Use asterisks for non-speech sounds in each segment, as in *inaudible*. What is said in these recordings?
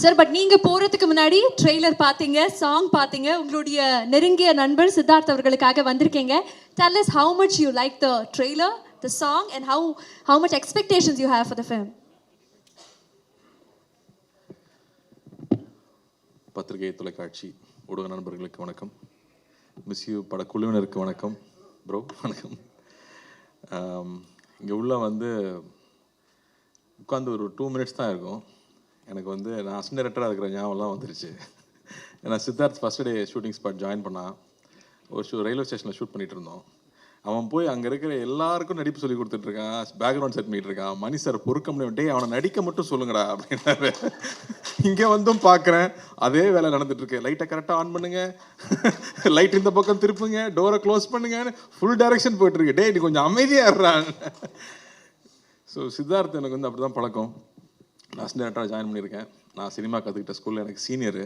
Sir but நீங்க போறதுக்கு முன்னாடி ட்ரெய்லர் பாத்தீங்க சாங் பாத்தீங்க உங்களுடைய நெருங்கிய நண்பர் சித்தார்த் அவர்களுக்காக வந்திருக்கீங்க. Tell us how much you like the trailer the song and how how much expectations you have for the film பத்திரிகை தொலைக்காட்சி ஊடக நண்பர்களுக்கு வணக்கம். மிஸ் யூ படக்குழுவினருக்கு வணக்கம். ப்ரோ வணக்கம். இங்கே உள்ள வந்து உட்காந்து ஒரு டூ மினிட்ஸ் தான் இருக்கும். எனக்கு வந்து நான் அசிஸ்டன்ட் டேரக்டராக இருக்கிற ஞாபகம்லாம் வந்துருச்சு. ஏன்னா Siddharth first day shooting spot join பண்ணான் ஒரு ஷூ ரயில்வே ஸ்டேஷனில் ஷூட் பண்ணிகிட்டு இருந்தோம். அவன் போய் அங்கே இருக்கிற எல்லாருக்கும் நடிப்பு சொல்லி கொடுத்துட்டு இருக்கான். பேக்ரவுண்ட் செட் பண்ணிட்டு இருக்கான். மணி சார் பொறுக்க முடியும் டே அவனை நடிக்க மட்டும் சொல்லுங்கடா அப்படின்னாரு. இங்கே வந்தும் பார்க்குறேன் அதே வேலை நடந்துட்டுருக்கு லைட்டை கரெக்டாக ஆன் பண்ணுங்கள் லைட் இந்த பக்கம் திருப்புங்க. டோரை க்ளோஸ் பண்ணுங்கன்னு ஃபுல் டைரக்ஷன் போயிட்டுருக்கு டே டேய் நீ கொஞ்சம் அமைதியாக இருறான் ஸோ சித்தார்த் எனக்கு வந்து அப்படி தான் பழக்கம். நான் அசிஸ்டன்ட் டேரக்டராக ஜாயின் பண்ணியிருக்கேன். நான் சினிமா கற்றுக்கிட்ட ஸ்கூலில் எனக்கு சீனியரு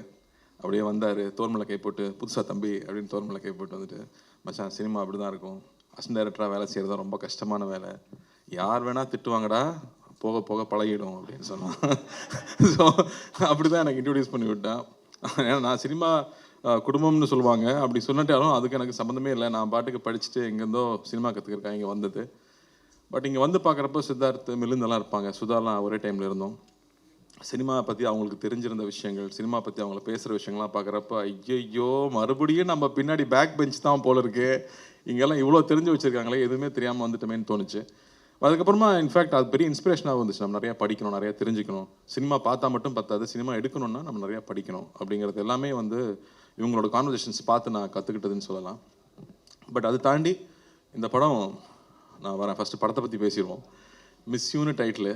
அப்படியே வந்தார். தோர்மலை கை போட்டு புதுசாக தம்பி அப்படின்னு தோர்மலை கை போட்டு வந்துட்டு மச்சான் சினிமா அப்படி தான் இருக்கும் அசிஸ்டன்ட் டேரக்டராக வேலை செய்கிறது தான் ரொம்ப கஷ்டமான வேலை. யார் வேணால் திட்டுவாங்கடா போக போக பழகிடும் அப்படின்னு சொன்னான். *laughs* ஸோ அப்படி தான் எனக்கு இன்ட்ரடியூஸ் பண்ணி விட்டேன். ஏன்னா நான் சினிமா குடும்பம்னு சொல்லுவாங்க. அப்படி சொன்னட்டாலும் அதுக்கு எனக்கு சம்மந்தமே இல்லை. நான் பாட்டுக்கு படிச்சுட்டு எங்கேருந்தோ சினிமா கற்றுக்கிறக்காக இங்கே வந்தது. பட் இங்கே வந்து பார்க்குறப்ப சித்தார்த் மிலிந்தெல்லாம் இருப்பாங்க. சுதாலாம் ஒரே டைமில் இருந்தோம். சினிமா பற்றி அவங்களுக்கு தெரிஞ்சிருந்த விஷயங்கள் சினிமா பற்றி அவங்கள பேசுகிற விஷயங்கள்லாம் பார்க்குறப்ப ஐயையோ மறுபடியும் நம்ம பின்னாடி பேக் பெஞ்ச் தான் போல இருக்கு. இங்கெல்லாம் இவ்வளோ தெரிஞ்சு வச்சுருக்காங்களே எதுவுமே தெரியாமல் வந்துட்டோமேன்னு தோணுச்சு. அதுக்கப்புறமா இன்ஃபேக்ட் அது பெரிய இன்ஸ்பிரேஷனாக வந்துச்சு. நம்ம நிறையா படிக்கணும் நிறையா தெரிஞ்சுக்கணும். சினிமா பார்த்தா மட்டும் பத்தாது சினிமா எடுக்கணும்னா நம்ம நிறையா படிக்கணும். அப்படிங்கிறது எல்லாமே வந்து இவங்களோட கான்வர்சேஷன்ஸ் பார்த்து நான் கற்றுக்கிட்டதுன்னு சொல்லலாம். பட் அது தாண்டி இந்த படம் நான் வரேன். ஃபஸ்ட்டு படத்தை பற்றி பேசிடுவோம். Miss யூனு title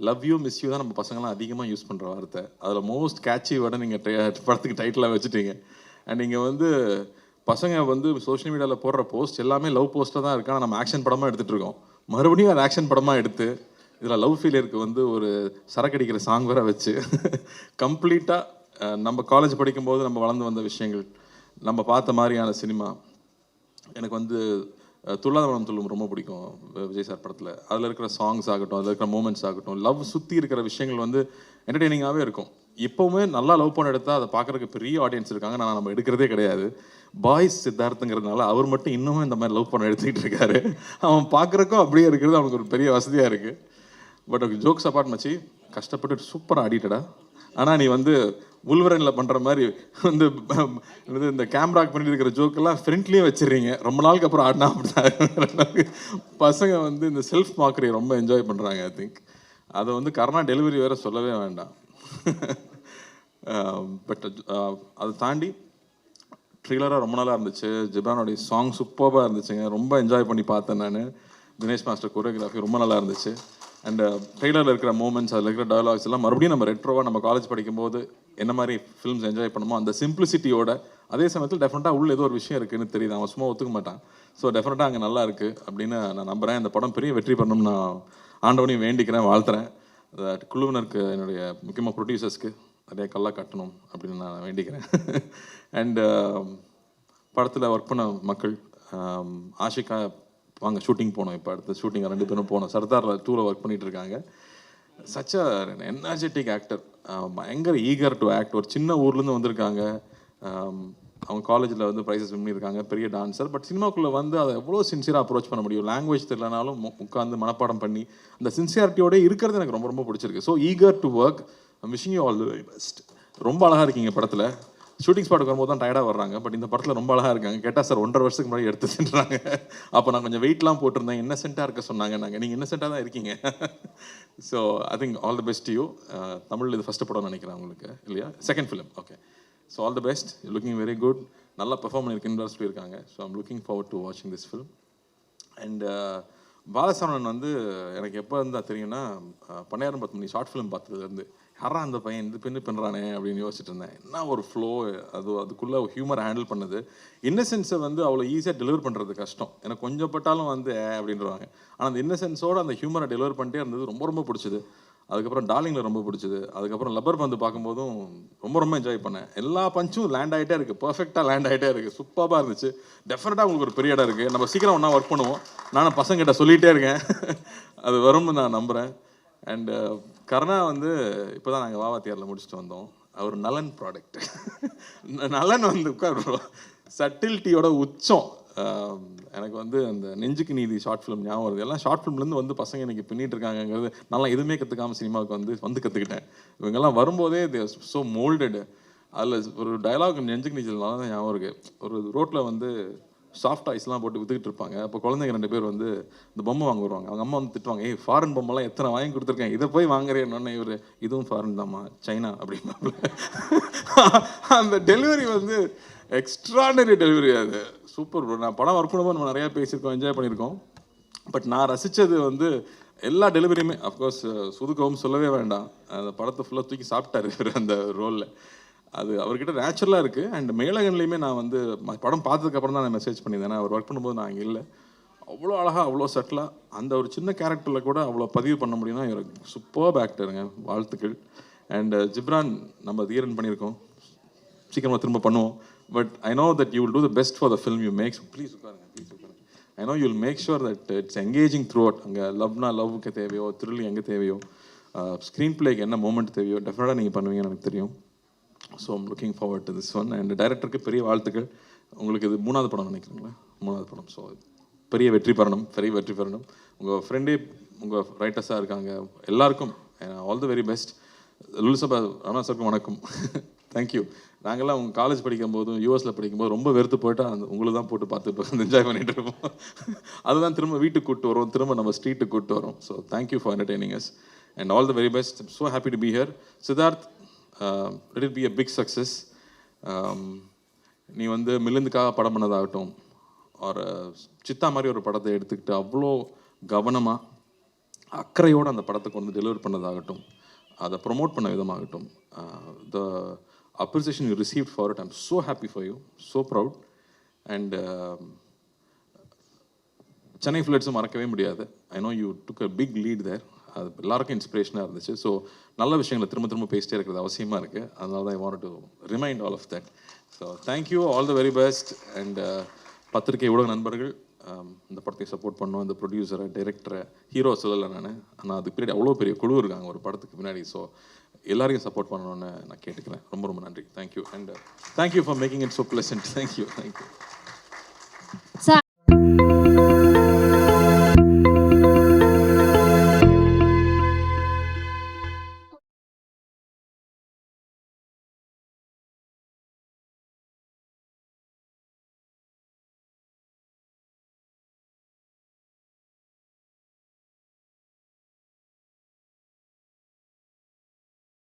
love you miss you தான் நம்ம பசங்களாம் அதிகமாக யூஸ் பண்ணுற வார்த்தை. அதில் மோஸ்ட் கேட்சி வேர்டை நீங்கள் படத்துக்கு டைட்டிலாக வச்சுட்டீங்க. அண்ட் நீங்கள் வந்து பசங்க வந்து சோஷியல் மீடியாவில் போடுற போஸ்ட் எல்லாமே லவ் போஸ்ட்டாக தான் இருக்கு. ஆனால் நம்ம ஆக்ஷன் படமாக எடுத்துகிட்டு இருக்கோம். மறுபடியும் அது ஆக்ஷன் படமாக எடுத்து இதில் லவ் ஃபீலியருக்கு வந்து ஒரு சரக்கடிக்கிற சாங் வேற வச்சு *laughs* கம்ப்ளீட்டாக நம்ம காலேஜ் படிக்கும்போது நம்ம வளர்ந்து வந்த விஷயங்கள் நம்ம பார்த்த மாதிரியான சினிமா எனக்கு வந்து துள்ளாத மனம் துள்ளும் ரொம்ப பிடிக்கும் விஜய் சார் படத்தில். அதில் இருக்கிற சாங்ஸ் ஆகட்டும் அதில் இருக்கிற மூமெண்ட்ஸ் ஆகட்டும் லவ் சுற்றி இருக்கிற விஷயங்கள் வந்து என்டர்டெய்னிங்காகவே இருக்கும். எப்போவுமே நல்லா லவ் பண்ண எடுத்தால் அதை பார்க்குறதுக்கு பெரிய ஆடியன்ஸ் இருக்காங்க. நான் நம்ம எடுக்கிறதே கிடையாது. பாய்ஸ் சித்தார்த்துங்கிறதுனால அவர் மட்டும் இன்னமும் இந்த மாதிரி லவ் பண்ண எடுத்துக்கிட்டு இருக்காரு. அவன் பார்க்குறக்கும் அப்படியே இருக்கிறது அவனுக்கு ஒரு பெரிய வசதியாக இருக்குது பட் ஜோக்ஸ் அப்பார்ட் மச்சி கஷ்டப்பட்டு சூப்பராக ஆடிட்டடா. ஆனால் நீ வந்து உள்வரனில் பண்ணுற மாதிரி வந்து இந்த கேமராக்கு பண்ணியிருக்கிற ஜோக்கெல்லாம் ஃப்ரெண்ட்லேயே வச்சிடுறீங்க. ரொம்ப நாளுக்கு அப்புறம் ஆடினா அப்படின்னா பசங்க வந்து இந்த செல்ஃப் மாக்கரி ரொம்ப என்ஜாய் பண்ணுறாங்க ஐ திங்க் அதை வந்து கரோனா டெலிவரி வேறு சொல்லவே வேண்டாம். பட் அதை தாண்டி ட்ரில்லராக ரொம்ப நல்லா இருந்துச்சு. ஜிபானோடைய சாங் சூப்பராக இருந்துச்சுங்க. ரொம்ப என்ஜாய் பண்ணி பார்த்தேன் நான். தினேஷ் மாஸ்டர் கொரியோகிராஃபி ரொம்ப நல்லா இருந்துச்சு. அண்ட் ட்ரெய்லரில் uh, இருக்கிற மூமெண்ட்ஸ் அதில் இருக்கிற டயலாக்ஸ் எல்லாம் மறுபடியும் நம்ம ரெட்ரோவாக நம்ம காலேஜ் படிக்கும்போது என்ன மாதிரி ஃபிலிம்ஸ் என்ஜாய் பண்ணுமோ அந்த சிம்பிளிசிட்டியோட அதே சமயத்தில் டெஃபினட்டாக உள்ள ஏதோ ஒரு விஷயம் இருக்குன்னு தெரியுது. அவன் சும்மா ஒத்துக்க மாட்டான். ஸோ டெஃபினட்டாக அங்கே நல்லா இருக்குது அப்படின்னு நான் நம்புகிறேன் இந்த படம் பெரிய வெற்றி பண்ணணும்னு நான் ஆண்டவனையும் வேண்டிக்கிறேன் வாழ்த்துறேன். குழுவினருக்கு என்னுடைய முக்கியமாக ப்ரொடியூசர்ஸ்க்கு நிறைய கல்லாக கட்டணும் அப்படின்னு நான் வேண்டிக்கிறேன். அண்டு படத்தில் ஒர்க் பண்ண மக்கள் um, ஆஷிகா வாங்க ஷூட்டிங் போனோம் இப்போ அடுத்த. ஷூட்டிங் ரெண்டு பேரும் போனோம். சர்தாரில் டூவில் ஒர்க் பண்ணிட்டு இருக்காங்க. சச் எனர்ஜெட்டிக் ஆக்டர் பயங்கர ஈகர் டு ஆக்ட் ஒரு சின்ன ஊர்லேருந்து வந்திருக்காங்க. அவங்க காலேஜில் வந்து ப்ரைஸஸ் வின் பண்ணியிருக்காங்க. பெரிய டான்ஸர் பட் சினிமாக்குள்ளே வந்து அதை எவ்வளோ சின்சியராக அப்ரோச் பண்ண முடியும்? லாங்குவேஜ் தெரியலனாலும் உட்காந்து மனப்பாடம் பண்ணி அந்த சின்சியாரிட்டியோட இருக்கிறது எனக்கு ரொம்ப ரொம்ப பிடிச்சிருக்கு. So eager to work wishing you all the very best ரொம்ப அழகாக இருக்கீங்க படத்தில். ஷூட்டிங் ஸ்பாட்டுக்கு வரும்போது தான் டயர்டாக வர்றாங்க. பட் இந்த படத்தில் ரொம்ப அழகாக இருக்காங்க. கேட்டால் சார் ஒன்றரை வருஷத்துக்கு முன்னாடி எடுத்துட்டுறாங்க அப்போ நான் கொஞ்சம் வெயிட்லாம் போட்டிருந்தேன். இன்னசென்ட்டாக இருக்க சொன்னாங்க. நாங்கள் நீங்கள் இன்னசென்ட்டாக தான் இருக்கீங்க. So I think all the best you Tamil இது ஃபஸ்ட்டு படம் நினைக்கிறேன் உங்களுக்கு. இல்லையா? Second film okay so all the best looking very good நல்லா பெர்ஃபார்ம் பண்ணியிருக்கேன்னு சொல்லியிருக்காங்க so I'm looking forward to வாட்சிங் திஸ் ஃபிலிம் அண்ட் பாலசரவணன் வந்து எனக்கு எப்போ இருந்தால் தெரியும்னா uh, அஹ், பன்னியாரம் பத்து மணி ஷார்ட் ஃபிலிம் பார்த்ததுலேருந்து யாரா அந்த பையன் இது பின்னு பண்ணுறானே அப்படின்னு யோசிச்சுட்டு இருந்தேன். என்ன ஒரு ஃப்ளோ அது அதுக்குள்ளே ஹியூமர் ஹேண்டில் பண்ணுது. இன்னசென்ஸை வந்து அவ்வளோ ஈஸியாக டெலிவர் பண்ணுறது கஷ்டம். எனக்கு கொஞ்சம் பட்டாலும் வந்து ஏ அப்படின்றவாங்க ஆனால் அந்த இன்னசென்ஸோட அந்த ஹியூமரை டெலிவர் பண்ணிட்டே இருந்தது ரொம்ப ரொம்ப பிடிச்சது. அதுக்கப்புறம் டார்லிங்கில் ரொம்ப பிடிச்சது. அதுக்கப்புறம் லப்பர் பந்து பார்க்கும்போதும் ரொம்ப ரொம்ப என்ஜாய் பண்ணேன். எல்லா பஞ்சும் லேண்ட் ஆகிட்டே இருக்குது பர்ஃபெக்டாக லேண்ட் ஆகிட்டே இருக்குது சூப்பராக இருந்துச்சு. டெஃபினட்டாக உங்களுக்கு ஒரு பெரிய இடம் இருக்குது நம்ம சீக்கிரம் ஒன்றா ஒர்க் பண்ணுவோம். நானும் பசங்கிட்ட சொல்லிகிட்டே இருக்கேன். அது வரும்னு நான் நம்புகிறேன் அண்டு கருணா வந்து இப்போ தான் நாங்கள் வாவாத்தியாரில் முடிச்சுட்டு வந்தோம். அவர் நலன் ப்ராடக்ட் நலன் வந்து உட்கார் சட்டில்ட்டியோட உச்சம். எனக்கு வந்து அந்த நெஞ்சுக்கு நீதி ஷார்ட் ஃபிலிம் ஞாபகம் வருது. எல்லாம் ஷார்ட் ஃபிலிம்லேருந்து வந்து பசங்க எனக்கு பின்னிட்டு இருக்காங்கங்கிறது நல்லா எதுவுமே கற்றுக்காம சினிமாவுக்கு வந்து வந்து கற்றுக்கிட்டேன் இவங்கெல்லாம் வரும்போதே ஸோ மோல்டட் அதில் ஒரு டயலாக் நெஞ்சுக்கு நீச்சல் நல்லா தான் ஞாபகம் இருக்குது ஒரு ரோட்டில் வந்து சாஃப்ட் ஐஸ்லாம் போட்டு வித்துக்கிட்டு இருப்பாங்க. அப்போ குழந்தைங்க ரெண்டு பேர் வந்து இந்த பொம்மை வாங்க வருவாங்க. அவங்க அம்மா வந்து திட்டுவாங்க ஏய் ஃபாரின் பொம்மைலாம் எத்தனை வாங்கி கொடுத்துருக்கேன்? இதை போய் வாங்குறேன்னு இவர் இதுவும் ஃபாரின் தாம்மா சைனா அப்படின்னு *laughs* அந்த டெலிவரி வந்து எக்ஸ்ட்ராடனரி டெலிவரி அது. சூப்பர் ப்ரோ நான் படம் ஒர்க் பண்ணும்போது நம்ம நிறையா பேசியிருக்கோம் என்ஜாய் பண்ணியிருக்கோம். பட் நான் ரசித்தது வந்து எல்லா டெலிவரியுமே அஃப்கோர்ஸ் சுதுக்கவும் சொல்லவே வேண்டாம். அந்த படத்தை ஃபுல்லாக தூக்கி சாப்பிட்டாரு இவர் அந்த ரோலில் அது அவர்கிட்ட நேச்சுரலாக இருக்குது அண்ட் மேலகன்லேயுமே நான் வந்து ம- படம் பார்த்ததுக்கப்புறம் தான் நான் மெசேஜ் பண்ணியிருந்தேன். அவர் ஒர்க் பண்ணும்போது நான் அங்கே இல்லை. அவ்வளோ அழகாக அவ்வளோ சட்டிலாக அந்த ஒரு சின்ன கேரக்டரில் கூட அவ்வளோ பதிவு பண்ண முடியும்னா இவர் சூப்பர் ஆக்டருங்க வாழ்த்துக்கள். அண்ட் uh, ஜிப்ரான் நம்ம தீரன் பண்ணியிருக்கோம். சீக்கிரமாக திரும்ப பண்ணுவோம். But I know that you will do the best for the film you makes please உட்காருங்க ப்ளீஸ் உட்காருங்க. I know you will make sure that it's engaging throughout அங்கே லவ்னா லவ்வுக்கு தேவையோ த்ரில் எங்கே தேவையோ uh, ஸ்க்ரீன் பிளேக்கு என்ன மூமெண்ட் தேவையோ டெஃபினட்டாக நீங்கள் பண்ணுவீங்கன்னு எனக்கு தெரியும். So I'm looking forward to this one and டைரக்டருக்கு பெரிய வாழ்த்துக்கள். உங்களுக்கு இது மூணாவது படம் நினைக்கிறீங்களா? மூணாவது படம். ஸோ பெரிய வெற்றி பெறணும். பெரிய வெற்றி பெறணும். உங்கள் ஃப்ரெண்டே உங்கள் ரைட்டர்ஸாக இருக்காங்க. எல்லாருக்கும் ஆல் தி வெரி பெஸ்ட் லுல்சபா ராணா சாருக்கும் வணக்கம். தேங்க்யூ நாங்கள்லாம் உங்கள் காலேஜ் படிக்கும் போதும் யூஎஸில் படிக்கும்போது ரொம்ப வெறுத்து போயிட்டால் அந்த உங்களை தான் போட்டு பார்த்து இப்போ என்ஜாய் பண்ணிகிட்டு இருப்போம். அதுதான் திரும்ப வீட்டுக்கு கூப்பிட்டு வரோம் திரும்ப நம்ம ஸ்ட்ரீட்டுக்கு கூப்பிட்டு வரோம். So thank you for entertaining us and all the very best so happy to be here Siddharth it it be a big success நீ வந்து மில்லுந்துக்காக படம் பண்ணதாகட்டும் ஒரு uh, சித்தா மாதிரி ஒரு படத்தை எடுத்துக்கிட்டு அவ்வளோ கவனமாக அக்கறையோடு அந்த படத்தை கொண்டு டெலிவர் பண்ணதாகட்டும் அதை ப்ரொமோட் பண்ண விதமாகட்டும் the appreciation you receive for it I'm so happy for you so proud and Chennai ஃப்ளட்ஸும் மறக்கவே முடியாது. I know you took a big lead there அது எல்லாருக்கும் இன்ஸ்பிரேஷனாக இருந்துச்சு. ஸோ நல்ல விஷயங்களை திரும்ப திரும்ப பேசிட்டே இருக்கிறது அவசியமாக இருக்குது அதனால தான் I want to remind all of that so thank you all the very best and பத்திரிகை ஊடக நண்பர்கள் um, இந்த படத்தை சப்போர்ட் பண்ணோம். இந்த ப்ரொடியூசரை டைரக்டரை ஹீரோ சொல்லலை நான். ஆனால் அதுக்கு பின்னாடி அவ்வளோ பெரிய குழு இருக்காங்க ஒரு படத்துக்கு பின்னாடி. ஸோ எல்லாரையும் சப்போர்ட் பண்ணணும்னு நான் கேட்டுக்கிறேன். ரொம்ப ரொம்ப நன்றி. Thank you and thank you for making it so pleasant thank you thank you